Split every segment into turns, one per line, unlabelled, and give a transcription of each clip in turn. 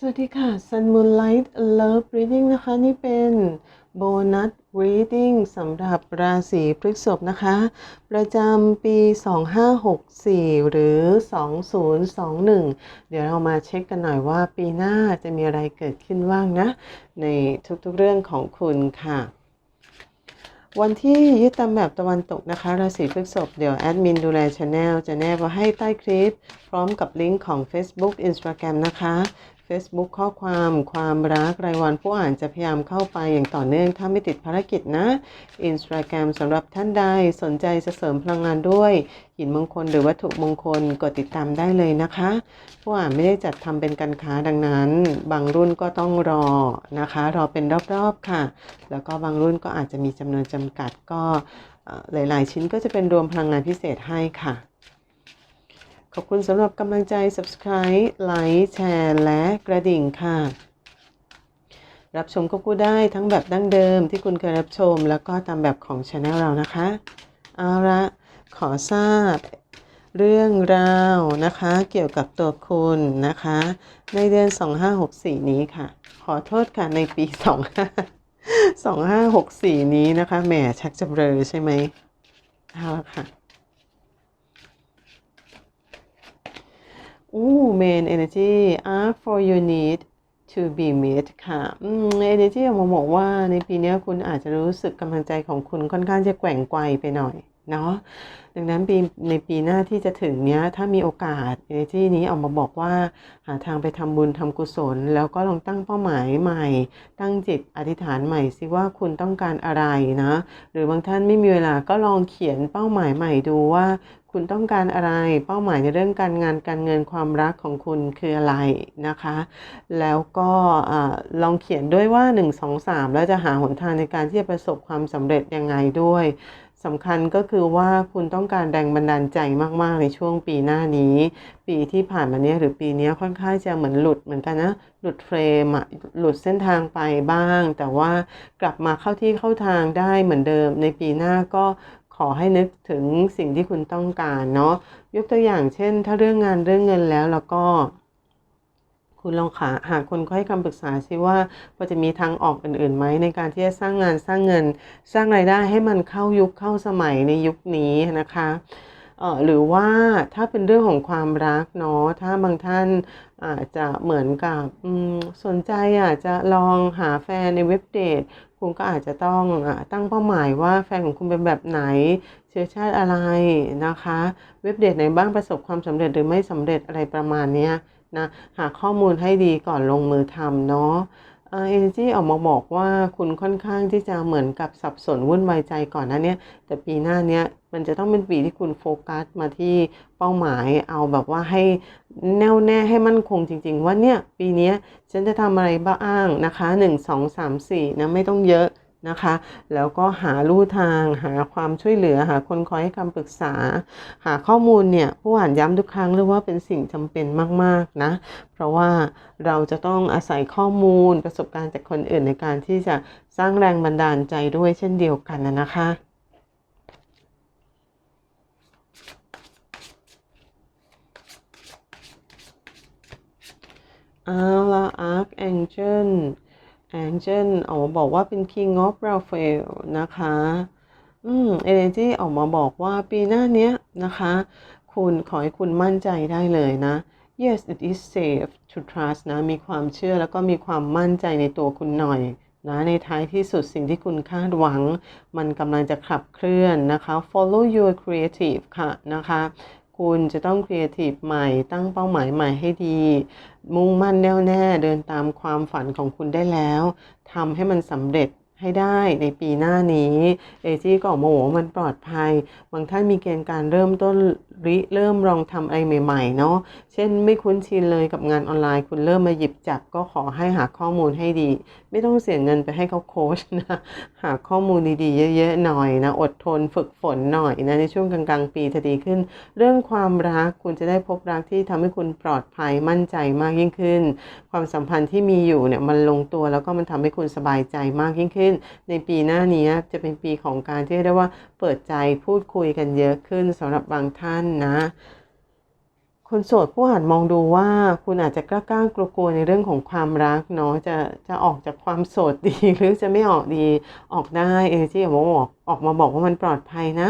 สวัสดีค่ะ Sun Moonlight Love Reading นะคะ นี่เป็นโบนัส reading สำหรับราศีพฤษภนะคะ ประจำปี 2564 หรือ 2021 เดี๋ยวเรามาเช็คกันหน่อยว่าปีหน้าจะมีอะไรเกิดขึ้นบ้างนะ ในทุกๆเรื่องของคุณค่ะ วันที่ยึดตามแบบตะวันตกนะคะ ราศีพฤษภเดี๋ยวแอดมินดูแลช anel จะแนบไว้ให้ใต้คลิป พร้อมกับลิงก์ของ Facebook Instagram นะคะ Facebook ข้อความความรักรายวันผู้อ่านจะพยายามเข้าไปอย่างต่อเนื่องถ้าไม่ติดภารกิจนะ Instagram สำหรับท่านใดสนใจจะเสริมพลังงานด้วย หินมงคลหรือวัตถุมงคลกดติดตามได้เลยนะคะ ผู้อ่านไม่ได้จัดทำเป็นการค้าดังนั้น บางรุ่นก็ต้องรอนะคะ รอเป็นรอบๆค่ะ แล้วก็บางรุ่นก็อาจจะมีจำนวนจำกัดก็หลายๆ ชิ้นก็จะเป็นรวมพลังงานพิเศษให้ค่ะ อบคุณสำหรับกำลังใจ subscribe ไลค์แชร์และกระดิ่งค่ะ รับชมก็กู้ได้ทั้งแบบดั้งเดิมที่คุณเคยรับชม แล้วก็ตามแบบของช anel เรานะคะ เอาละขอทราบเรื่องราวนะคะเกี่ยวกับตัวคุณนะคะ ในเดือน 2564 นี้ค่ะ ขอโทษค่ะในปี 25 2564 นี้นะคะแหมชักจะเบลอใช่ไหมเอาละค่ะ อู้ main energy are for your need to be met ค่ะอืม energy ออกมาบอกว่าในปีนี้คุณอาจจะรู้สึกกำลังใจของคุณค่อนข้างจะแกว่งไกวไปหน่อย เนาะดังนั้นปีในปีหน้าที่จะถึงเนี้ยถ้ามีโอกาส energy นี้ออกมาบอกว่า หาทางไปทำบุญทำกุศล แล้วก็ลองตั้งเป้าหมายใหม่ ตั้งจิตอธิษฐานใหม่สิว่าคุณต้องการอะไรนะ หรือบางท่านไม่มีเวลาก็ลองเขียนเป้าหมายใหม่ดูว่าคุณต้องการอะไรเป้าหมายในเรื่องการงานการเงินความรักของคุณคืออะไรนะคะ แล้วก็ลองเขียนด้วยว่า 1 2 3 แล้วจะหาหนทางในการที่จะประสบความสำเร็จยังไงด้วย สำคัญก็คือว่าคุณต้องการแรงบันดาลใจมาก ๆ ในช่วงปีหน้านี้ ปีที่ผ่านมาเนี้ยหรือปีนี้ค่อนข้างจะเหมือนหลุดเหมือนกันนะ หลุดเฟรมอะหลุดเส้นทางไปบ้าง แต่ว่ากลับมาเข้าที่เข้าทางได้เหมือนเดิม ในปีหน้าก็ขอให้นึกถึงสิ่งที่คุณต้องการเนาะยกตัวอย่างเช่น ถ้าเรื่องงานเรื่องเงินแล้วแล้วก็ คุณลองหาหาคนให้คำปรึกษาซิว่าพอจะมีทางออกอื่นๆไหมในการที่จะสร้างงานสร้างเงิน สร้างรายได้ให้มันเข้ายุคเข้าสมัยในยุคนี้นะคะเอ่อหรือว่าถ้าเป็นเรื่องของความรักเนาะถ้าบางท่านอาจจะเหมือนกับสนใจอะจะลองหาแฟนในเว็บเดทคุณก็อาจจะต้องอตั้งเป้าหมายว่าแฟนของคุณเป็นแบบไหน เชื้อชาติอะไรนะคะ เว็บเดทไหนบ้างประสบความสำเร็จหรือไม่สำเร็จอะไรประมาณเนี้ย นะหาข้อมูลให้ดีก่อนลงมือทำเนาะเอ่อ energy ออกมาบอกว่าคุณค่อนข้างที่จะเหมือนกับสับสนวุ่นวายใจก่อนหนะเนี้ยแต่ปีหน้าเนี้ยมันจะต้องเป็นปีที่คุณโฟกัสมาที่เป้าหมายเอาแบบว่าให้แน่วแน่ให้มั่นคงจริง ๆ ว่าเนี่ยปีนี้ฉันจะทำอะไรบ้างนะคะ 1 2 3 4นะไม่ต้องเยอะ นะคะ แล้วก็หาลู่ทาง หาความช่วยเหลือ หาคนคอยให้คำปรึกษา หาข้อมูลเนี่ยผู้อ่านย้ำทุกครั้งเลยว่าเป็นสิ่งจำเป็นมาก ๆ นะ เพราะว่าเราจะต้องอาศัยข้อมูลประสบการณ์จากคนอื่นในการที่จะสร้างแรงบันดาลใจด้วยเช่นเดียวกันนะนะคะเอาละ Archangel Angel ออกมาบอกว่าเป็น King of Raphael นะคะ อืม Energy ออกมาบอกว่าปีหน้าเนี้ยนะคะ คุณขอให้คุณมั่นใจได้เลยนะ Yes it is safe to trust นะ มีความเชื่อแล้วก็มีความมั่นใจในตัวคุณหน่อยนะในท้ายที่สุดสิ่งที่คุณคาดหวัง มันกำลังจะขับเคลื่อนนะคะ follow your creative ค่ะนะคะ คุณจะต้องครีเอทีฟใหม่ ตั้งเป้าหมายใหม่ให้ดี มุ่งมั่นแน่วแน่เดินตามความฝันของคุณได้แล้วทำให้มันสำเร็จให้ได้ในปีหน้านี้เอจี้ก็ออกมาบอกว่ามันปลอดภัย บางท่านมีเกณฑ์การเริ่มต้นริเริ่มลองทำอะไรใหม่ๆเนาะเช่นไม่คุ้นชินเลยกับงานออนไลน์ คุณเริ่มมาหยิบจับก็ขอให้หาข้อมูลให้ดีไม่ต้องเสียเงินไปให้เขาโค้ชนะ หาข้อมูลดีๆ เยอะๆหน่อยนะ อดทนฝึกฝนหน่อยนะ ในช่วงกลางๆ ปีจะดีขึ้น เรื่องความรักคุณจะได้พบรักที่ทำให้คุณปลอดภัยมั่นใจมากยิ่งขึ้น ความสัมพันธ์ที่มีอยู่เนี่ยมันลงตัวแล้วก็มันทำให้คุณสบายใจมากยิ่งขึ้น ในปีหน้านี้จะเป็นปีของการที่เรียกได้ว่าเปิดใจพูดคุยกันเยอะขึ้นสำหรับบางท่านนะ คนโสดผู้อาจมองดูว่าคุณอาจจะกล้ากล้ากลัวกลัวๆในเรื่องของความรักเนาะจะจะออกจากความโสดดีหรือจะไม่ออกดีออกได้เอเนจีออกมาบอกออกมาบอกว่ามันปลอดภัยนะ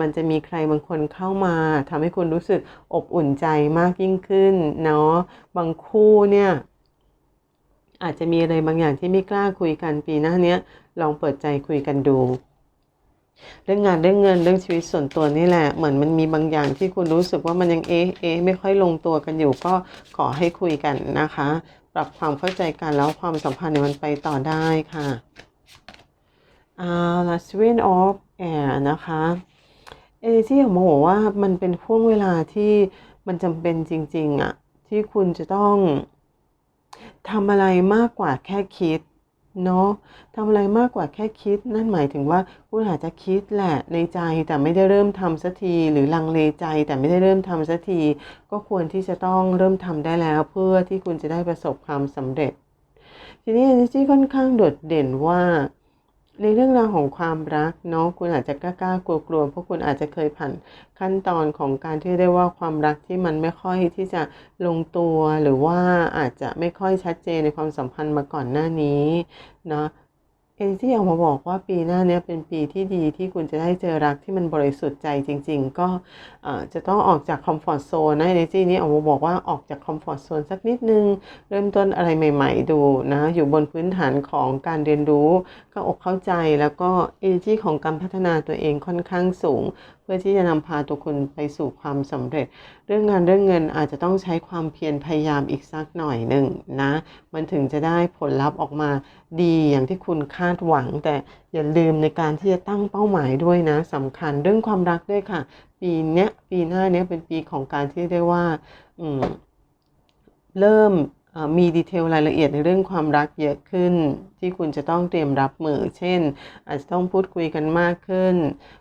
มันจะมีใครบางคนเข้ามาทำให้คุณรู้สึกอบอุ่นใจมากยิ่งขึ้นเนาะบางคู่เนี่ยอาจจะมีอะไรบางอย่างที่ไม่กล้าคุยกันปีหน้าเนี้ยลองเปิดใจคุยกันดู เรื่องงานเรื่องเงินเรื่องชีวิตส่วนตัวนี่แหละ เหมือนมันมีบางอย่างที่คุณรู้สึกว่ามันยังเอ๊ะเอ๊ะไม่ค่อยลงตัวกันอยู่ก็ขอให้คุยกันนะคะ ปรับความเข้าใจกันแล้วความสัมพันธ์เนี่ยมันไปต่อได้ค่ะเอาละ Seven of Air นะคะเอเนจีของโมบอกว่ามันเป็นช่วงเวลาที่มันจำเป็นจริง ๆอะที่คุณจะต้องทำอะไรมากกว่าแค่คิด เนาะทำอะไรมากกว่าแค่คิด นั่นหมายถึงว่าคุณอาจจะคิดแหละในใจแต่ไม่ได้เริ่มทำสักที หรือลังเลใจแต่ไม่ได้เริ่มทำสักที ก็ควรที่จะต้องเริ่มทำได้แล้ว เพื่อที่คุณจะได้ประสบความสำเร็จ ทีนี้ energy ค่อนข้างโดดเด่นว่า ในเรื่องราวของความรักเนาะคุณอาจจะกล้าๆกลัวๆเพราะคุณอาจจะเคยผ่านขั้นตอนของการที่เรียกว่าความรักที่มันไม่ค่อยที่จะลงตัวหรือว่าอาจจะไม่ค่อยชัดเจนในความสัมพันธ์มาก่อนหน้านี้เนาะ เอที่ออกมาบอกว่าปีหน้าเนี้ยเป็นปีที่ดีที่คุณจะได้เจอรักที่มันบริสุทธิ์ใจจริง ๆ ก็จะต้องออกจากคอมฟอร์ทโซนนะเอเนจีนี้ออกมาบอกว่าออกจากคอมฟอร์ทโซนสักนิดนึง เริ่มต้นอะไรใหม่ ๆ ดูนะ อยู่บนพื้นฐานของการเรียนรู้ ก็อกเข้าใจแล้วก็ energy ของการพัฒนาตัวเองค่อนข้างสูง เพื่อที่จะนำพาตัวคุณไปสู่ความสำเร็จ เรื่องงานเรื่องเงินอาจจะต้องใช้ความเพียรพยายามอีกสักหน่อยหนึ่งนะ มันถึงจะได้ผลลัพธ์ออกมาดีอย่างที่คุณคาดหวัง แต่อย่าลืมในการที่จะตั้งเป้าหมายด้วยนะสำคัญเรื่องความรักด้วยค่ะ ปีเนี้ยปีหน้าเนี้ยเป็นปีของการที่ได้ว่าอืมเริ่ม มีดีเทลรายละเอียดในเรื่องความรักเยอะขึ้น ที่คุณจะต้องเตรียมรับมือ เช่น อาจจะต้องพูดคุยกันมากขึ้น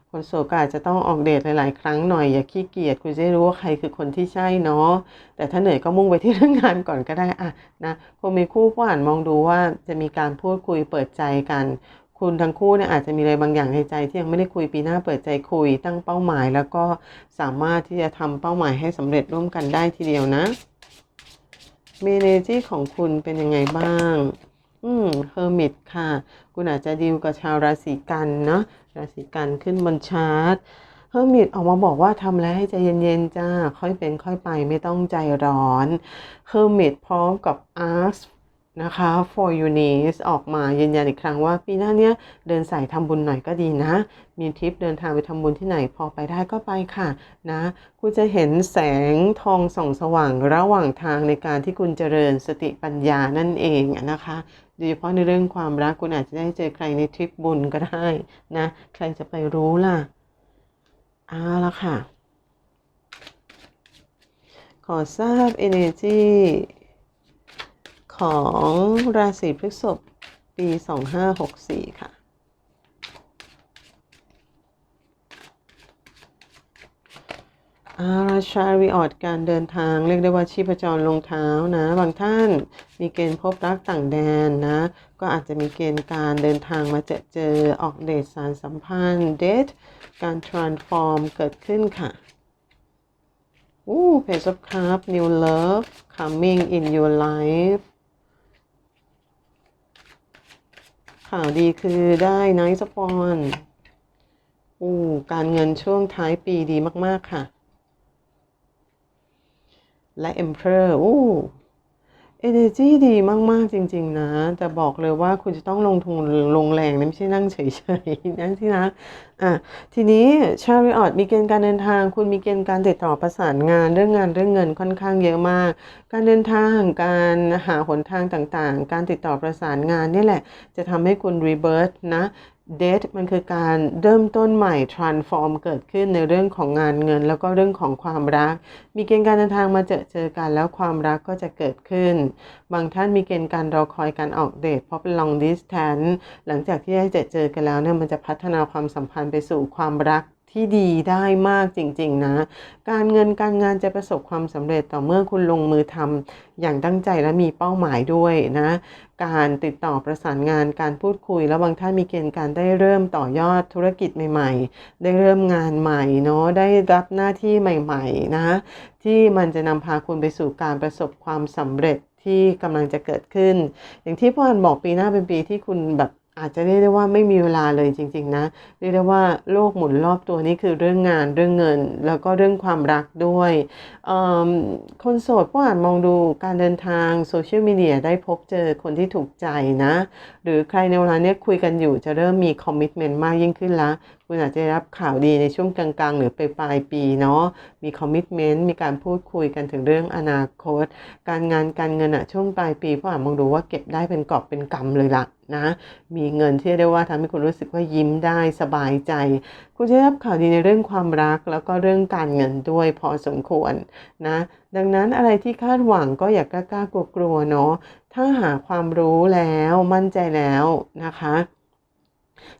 คนโสดก็อาจจะต้องออกเดทหลาย ๆ ครั้งหน่อยอย่าขี้เกียจคุณจะรู้ว่าใครคือคนที่ใช่เนาะแต่ถ้าเหนื่อยก็มุ่งไปที่เรื่องงานก่อนก็ได้อะนะคนมีคู่ก็อ่านมองดูว่าจะมีการพูดคุยเปิดใจกันคุณทั้งคู่เนี่ยอาจจะมีอะไรบางอย่างในใจที่ยังไม่ได้คุยปีหน้าเปิดใจคุยตั้งเป้าหมาย แล้วก็สามารถที่จะทำเป้าหมายให้สำเร็จร่วมกันได้ทีเดียวนะ มเนจีของคุณเป็นยังไงบ้าง อืมเฮอร์มิตค่ะ คุณอาจจะดีลกับชาวราศีกันเนาะราศีกันขึ้นบนชาร์ตเฮอร์มิตออกมาบอกว่าทำแล้วให้ใจเย็นๆจ้า ค่อยเป็นค่อยไปไม่ต้องใจร้อนเฮอร์มิตพร้อมกับ ask นะคะ for you n e e s ออกมายืนยันอีกครั้งว่าปีหน้าเนี้ยเดินสายทำบุญหน่อยก็ดีนะ มีทริปเดินทางไปทำบุญที่ไหนพอไปได้ก็ไปค่ะนะ คุณจะเห็นแสงทองส่องสว่างระหว่างทางในการที่คุณเจริญสติปัญญานั่นเองนะคะโดยเฉพาะในเรื่องความรักคุณอาจจะได้เจอใครในทริปบุญก็ได้นะ ใครจะไปรู้ล่ะเอาละค่ะ ขอทราบ energy ของราศีพฤษภปี 2564 ค่ะ อาราชาริออดการเดินทาง เรียกได้ว่าชีพจรลงเท้านะ บางท่านมีเกณฑ์พบรักต่างแดนนะ ก็อาจจะมีเกณฑ์การเดินทางมาเจอเจอออกเดทสารสัมพันธ์เดทการ transform เกิดขึ้นค่ะอู้ Page of Cups New Love coming in your life ข่าวดีคือได้ไนท์สปอนอู้การเงินช่วงท้ายปีดีมาก ๆ ค่ะ และเอ็มเพอร์อู้ Energy ดีมาก ๆ จริง ๆ นะ แต่บอกเลยว่าคุณจะต้องลงทุนลงแรงนะไม่ใช่นั่งเฉยๆนั่นที่นะอะทีนี้ชาริออตมีเกณฑ์การเดินทาง คุณมีเกณฑ์การติดต่อประสานงานเรื่องงานเรื่องเงินค่อนข้างเยอะมาก การเดินทางการหาหนทางต่างๆ การติดต่อประสานงานนี่แหละ จะทำให้คุณรีเบิร์ตนะ เดทมันคือการเริ่มต้นใหม่ transform เกิดขึ้นในเรื่องของงานเงิน แล้วก็เรื่องของความรัก มีเกณฑ์การเดินทางมาเจอเจอกัน แล้วความรักก็จะเกิดขึ้น บางท่านมีเกณฑ์การรอคอยการออกเดทเพราะเป็น long distance หลังจากที่ได้เจอเจอกันแล้วเนี่ยมันจะพัฒนาความสัมพันธ์ไปสู่ความรัก ที่ดีได้มากจริงๆนะ การเงินการงานจะประสบความสำเร็จต่อเมื่อคุณลงมือทำอย่างตั้งใจและมีเป้าหมายด้วยนะ การติดต่อประสานงานการพูดคุย แล้วบางท่านมีเกณฑ์การได้เริ่มต่อยอดธุรกิจใหม่ๆ ได้เริ่มงานใหม่เนาะได้รับหน้าที่ใหม่ๆนะที่มันจะนำพาคุณไปสู่การประสบความสำเร็จที่กำลังจะเกิดขึ้น อย่างที่พ่ออันบอกปีหน้าเป็นปีที่คุณแบบ อาจจะเรียกได้ว่าไม่มีเวลาเลยจริง ๆ นะ เรียกได้ว่าโลกหมุนรอบตัวนี่คือเรื่องงานเรื่องเงิน แล้วก็เรื่องความรักด้วย คนโสดก็อาจมองดูการเดินทางโซเชียลมีเดียได้พบเจอคนที่ถูกใจนะ หรือใครในเวลาเนี้ยคุยกันอยู่จะเริ่มมีคอมมิชเมนต์มากยิ่งขึ้นละ คุณอาจจะได้รับข่าวดีในช่วงกลางๆ หรือไปปลายปีเนาะมีคอมมิชเมนต์มีการพูดคุยกันถึงเรื่องอนาคต การงานการเงินอะช่วงปลายปีพ่ออ่านมองดูว่าเก็บได้เป็นกอบเป็นกำเลยละนะมีเงินที่เรียกว่าทำให้คุณรู้สึกว่ายิ้มได้สบายใจ คุณจะได้รับข่าวดีในเรื่องความรัก แล้วก็เรื่องการเงินด้วยพอสมควรนะดังนั้นอะไรที่คาดหวังก็อย่ากล้ากลัวๆเนาะถ้าหาความรู้แล้วมั่นใจแล้วนะคะ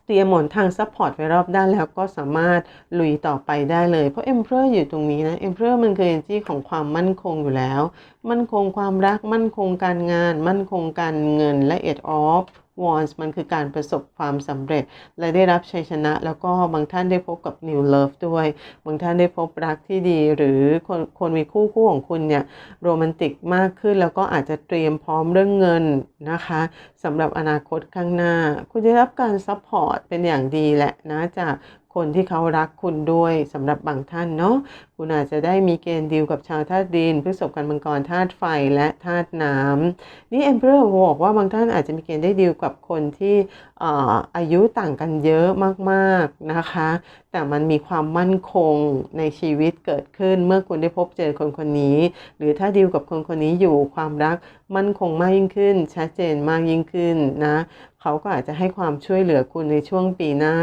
เตรียมหมอนทางซัพพอร์ตไว้รอบด้านแล้วก็สามารถลุยต่อไปได้เลย เพราะเอ็มเพลอยู่ตรงนี้นะ Emperor มันคือเอนจีของความมั่นคงอยู่แล้ว มั่นคงความรักมั่นคงการงาน มั่นคงการเงินและเอ็ดออฟ Wands มันคือการประสบความสำเร็จ และได้รับชัยชนะ แล้วก็บางท่านได้พบกับ New Love ด้วย บางท่านได้พบรักที่ดี หรือคนคนมีคู่คู่ของคุณเนี่ยโรแมนติกมากขึ้น แล้วก็อาจจะเตรียมพร้อมเรื่องเงินนะคะสำหรับอนาคตข้างหน้า คุณจะได้รับการซัพพอร์ตเป็นอย่างดีแหละนะจาก คนที่เขารักคุณด้วยสำหรับบางท่านเนาะคุณอาจจะได้มีเกณฑ์ดีลกับชาวธาตุดินพฤษภกันมังกรธาตุไฟและธาตุน้ำนี่ Emperor บอกว่าบางท่านอาจจะมีเกณฑ์ได้ดีลกับคนที่เอ่ออายุต่างกันเยอะมากๆนะคะ แต่มันมีความมั่นคงในชีวิตเกิดขึ้นเมื่อคุณได้พบเจอคนคนนี้ หรือถ้าดีลกับคนคนนี้อยู่ความรักมั่นคงมากยิ่งขึ้น ชัดเจนมากยิ่งขึ้นนะ เขาก็อาจจะให้ความช่วยเหลือคุณในช่วงปีหน้า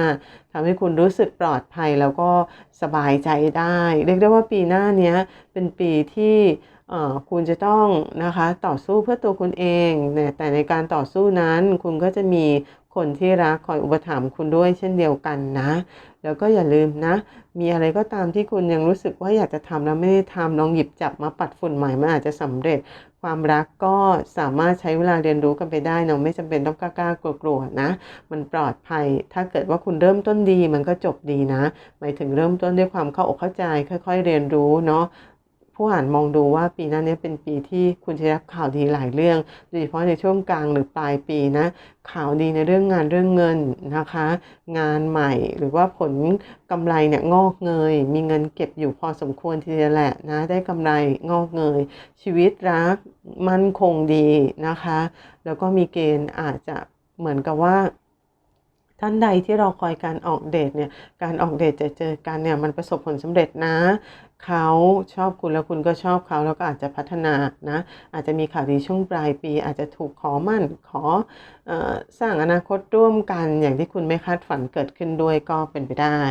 ทำให้คุณรู้สึกปลอดภัยแล้วก็สบายใจได้ เรียกได้ว่าปีหน้าเนี้ยเป็นปีที่เอ่อคุณจะต้องนะคะต่อสู้เพื่อตัวคุณเองเนี่ยแต่ในการต่อสู้นั้นคุณก็จะมีคนที่รักคอยอุปถัมภ์คุณด้วยเช่นเดียวกันนะ แล้วก็อย่าลืมนะ มีอะไรก็ตามที่คุณยังรู้สึกว่าอยากจะทำแล้วไม่ได้ทำลองหยิบจับมาปัดฝุ่นใหม่มันอาจจะสำเร็จ ความรักก็สามารถใช้เวลาเรียนรู้กันไปได้เนาะไม่จำเป็นต้องกล้ากลัวๆนะ มันปลอดภัย ถ้าเกิดว่าคุณเริ่มต้นดีมันก็จบดีนะ หมายถึงเริ่มต้นด้วยความเข้าอกเข้าใจ ค่อย ๆ เรียนรู้เนาะ ผู้อ่านมองดูว่าปีหน้านี้เป็นปีที่คุณจะรับข่าวดีหลายเรื่อง โดยเฉพาะในช่วงกลางหรือปลายปีนะข่าวดีในเรื่องงานเรื่องเงินนะคะ งานใหม่หรือว่าผลกำไรเนี่ยงอกเงย มีเงินเก็บอยู่พอสมควรทีเดียวแหละนะได้กำไรงอกเงย ชีวิตรักมั่นคงดีนะคะ แล้วก็มีเกณฑ์อาจจะเหมือนกับว่า ท่านใดที่รอคอยการออกเดทเนี่ย การออกเดทจะเจอกันเนี่ยมันประสบผลสำเร็จนะ เขาชอบคุณแล้วคุณก็ชอบเขาแล้วก็อาจจะพัฒนานะ อาจจะมีข่าวดีช่วงปลายปี อาจจะถูกขอมั่นขออสร้างอนาคตร่วมกันอย่างที่คุณไม่คาดฝันเกิดขึ้นด้วยก็เป็นไปได้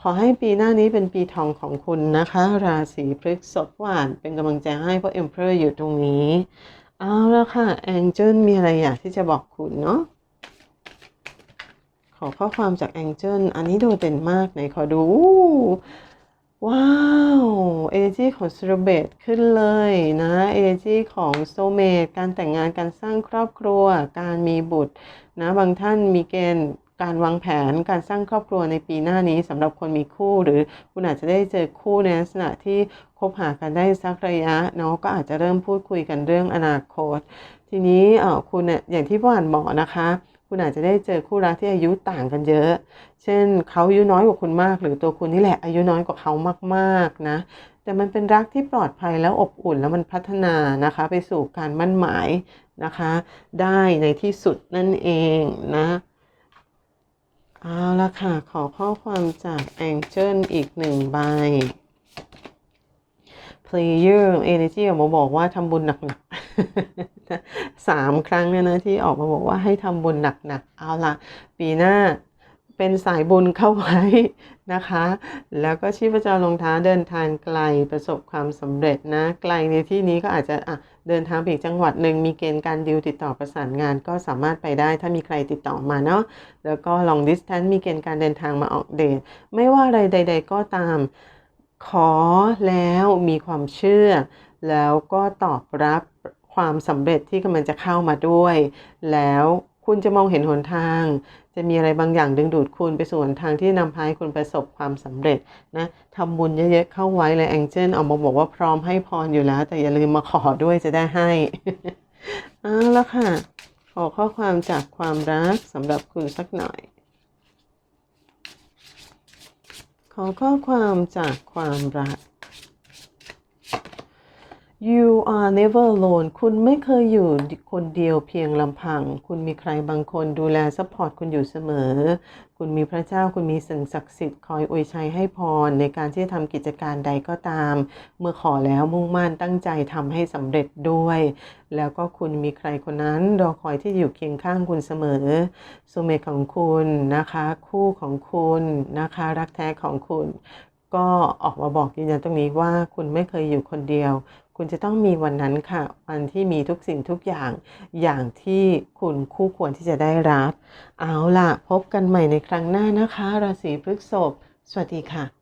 ขอให้ปีหน้านี้เป็นปีทองของคุณนะคะ ราศีพฤษภหวานเป็นกำลังใจให้เพราะ Emperor อยู่ตรงนี้ เอาแล้วค่ะ Angel มีอะไรอยากที่จะบอกคุณเนาะ อข้อความจาก Angel อันนี้โดดเด่นมากไหนขอดู ว้าว energy ของ celebrate ขึ้นเลยนะ energy ของ soulmate การแต่งงานการสร้างครอบครัว การมีบุตรนะบางท่านมีเกณฑ์การวางแผนการสร้างครอบครัวในปีหน้านี้สำหรับคนมีคู่ หรือคุณอาจจะได้เจอคู่ในลักษณะที่คบหากันได้สักระยะเนาะก็อาจจะเริ่มพูดคุยกันเรื่องอนาคต ทีนี้เออคุณเนี่ยอย่างที่พ่ออ่านบอนะคะ คุณอาจจะได้เจอคู่รักที่อายุต่างกันเยอะ เช่นเขาอายุน้อยกว่าคุณมาก หรือตัวคุณนี่แหละอายุน้อยกว่าเขามากๆนะแต่มันเป็นรักที่ปลอดภัยแล้วอบอุ่นแล้วมันพัฒนานะคะ ไปสู่การมั่นหมายนะคะ ได้ในที่สุดนั่นเองนะเอาละค่ะ ขอข้อความจาก Angel อีกหนึ่งใบ Player Energy ออกมาบอกว่าทำบุญหนักๆสามครั้งเนี่ยนะที่ออกมาบอกว่าให้ทำบุญหนักๆ เอาละปีหน้าเป็นสายบุญเข้าไว้นะคะ แล้วก็ชีพจรลงท้าเดินทางไกลประสบความสำเร็จนะ ไกลในที่นี้ก็อาจจะอะเดินทางไปอีกจังหวัดหนึ่งมีเกณฑ์การดิวติดต่อประสานงานก็สามารถไปได้ถ้ามีใครติดต่อมาเนาะ แล้วก็ long distance มีเกณฑ์การเดินทางมาออกเดท ไม่ว่าอะไรใด ๆ ก็ตาม ขอแล้วมีความเชื่อ แล้วก็ตอบรับความสำเร็จที่กำลังจะเข้ามาด้วย แล้วคุณจะมองเห็นหนทาง จะมีอะไรบางอย่างดึงดูดคุณไปสู่หนทางที่นำพาให้คุณประสบความสำเร็จนะทำบุญเยอะๆเข้าไว้เลยแองเจิลออกมาบอกว่าพร้อมให้พรอยู่แล้ว แต่อย่าลืมมาขอด้วยจะได้ให้เอาละค่ะ ขอข้อความจากความรักสำหรับคุณสักหน่อย ขอข้อความจากความรัก You are never alone คุณไม่เคยอยู่คนเดียวเพียงลำพัง คุณมีใครบางคนดูแลซัพพอร์ตคุณอยู่เสมอ คุณมีพระเจ้าคุณมีสิ่งศักดิ์สิทธิ์คอยอวยชัยให้พร ในการที่จะทำกิจการใดก็ตาม เมื่อขอแล้วมุ่งมั่นตั้งใจทำให้สำเร็จด้วย แล้วก็คุณมีใครคนนั้นรอคอยที่อยู่เคียงข้างคุณเสมอสุเมตของคุณนะคะ คู่ของคุณนะคะ รักแท้ของคุณก็ออกมาบอกยืนยันตรงนี้ว่าคุณไม่เคยอยู่คนเดียว คุณจะต้องมีวันนั้นค่ะ วันที่มีทุกสิ่งทุกอย่างอย่างที่คุณคู่ควรที่จะได้รับ เอาล่ะ พบกันใหม่ในครั้งหน้านะคะ ราศีพฤษภสวัสดีค่ะ